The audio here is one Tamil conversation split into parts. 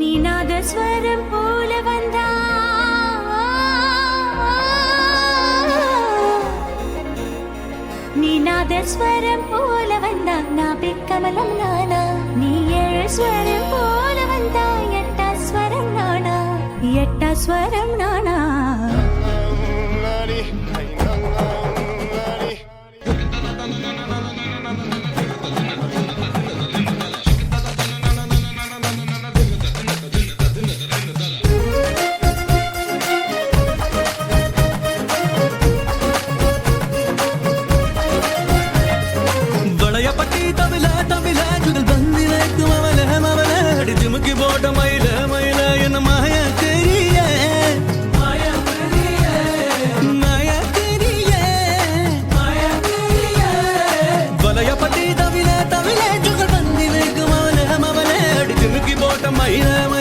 நீநாதஸ்வரம் போல வந்தா. நீநாதஸ்வரம் போல வந்தா. நான் பிக்கமலம் நானா. நீ ஏழு ஸ்வரம் போல வந்தா. எட்டா ஸ்வரம் நானா. எட்டா ஸ்வரம் நானா. 谁来挽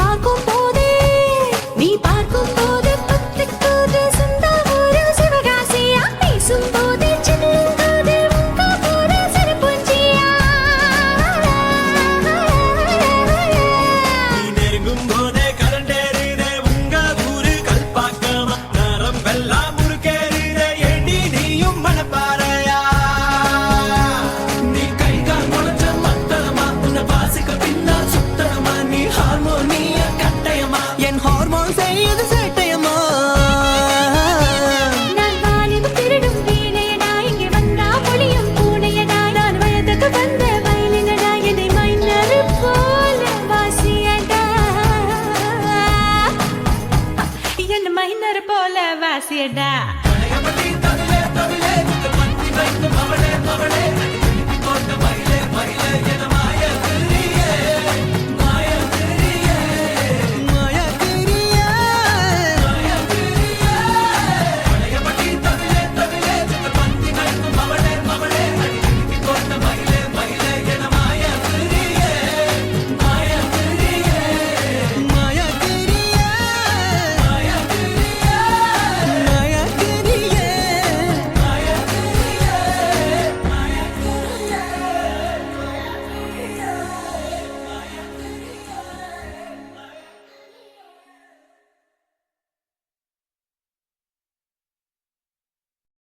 కాకుండా டா